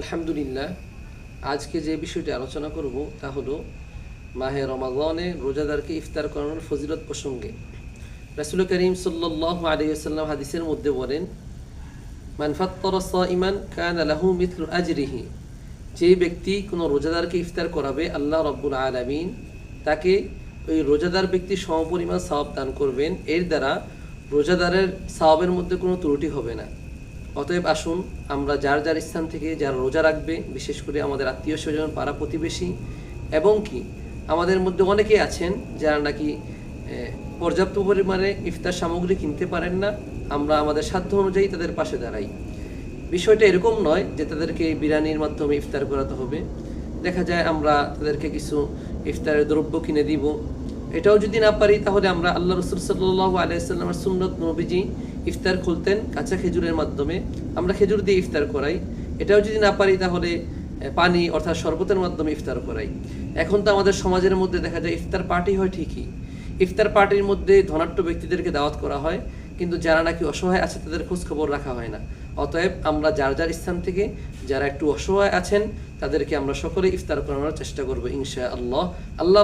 আলহামদুলিল্লাহ, আজকে যে বিষয়টি আলোচনা করব তা হলো মাহে রমাদানে রোজাদারকে ইফতার করানোর ফজিলত প্রসঙ্গে। রাসুল করিম সাল্লাহ আলিয়াল্লাম হাদিসের মধ্যে বলেন মানফাত্তর ইমান কান আলাহু মিথল আজরিহি। যে ব্যক্তি কোনো রোজাদারকে ইফতার করাবে, আল্লাহ রব্বুল আলমিন তাকে ওই রোজাদার ব্যক্তি সমপরিমাণ সওয়াব দান করবেন। এর দ্বারা রোজাদারের সওয়াবের মধ্যে কোনো ত্রুটি হবে না। অতএব আসুন, আমরা যার যার স্থান থেকে যারা রোজা রাখবে, বিশেষ করে আমাদের আত্মীয় স্বজন, পাড়া প্রতিবেশী এবং কি, আমাদের মধ্যে অনেকেই আছেন যারা নাকি পর্যাপ্ত পরিমাণে ইফতার সামগ্রী কিনতে পারেন না। আমরা আমাদের সাধ্য অনুযায়ী তাদের পাশে দাঁড়াই। বিষয়টা এরকম নয় যে তাদেরকে বিরিয়ানির মাধ্যমে ইফতার করাতে হবে। দেখা যায় আমরা তাদেরকে কিছু ইফতারের দ্রব্য কিনে দিব। এটাও যদি না পারি, তাহলে আমরা আল্লাহ রসুল সাল্লাহ আলাইসাল্লামের সুন্নত নবীজি ইফতার খুলতেন কাঁচা খেজুরের মাধ্যমে। আমরা খেজুর দিয়ে ইফতার করাই। এটাও যদি না পারি তাহলে পানি অর্থাৎ শরবতের মাধ্যমে ইফতার করাই। এখন তো আমাদের সমাজের মধ্যে দেখা যায় ইফতার পার্টি হয় ঠিকই। ইফতার পার্টির মধ্যে ধনাঢ্য ব্যক্তিদেরকে দাওয়াত করা হয়, কিন্তু যারা নাকি অসহায় আছে তাদের খোঁজ খবর রাখা হয় না। অতএব আমরা যার যার স্থান থেকে, যারা একটু অসহায় আছেন, তাদেরকে আমরা সকলে ইফতার করানোর চেষ্টা করব ইনশা আল্লাহ আল্লাহ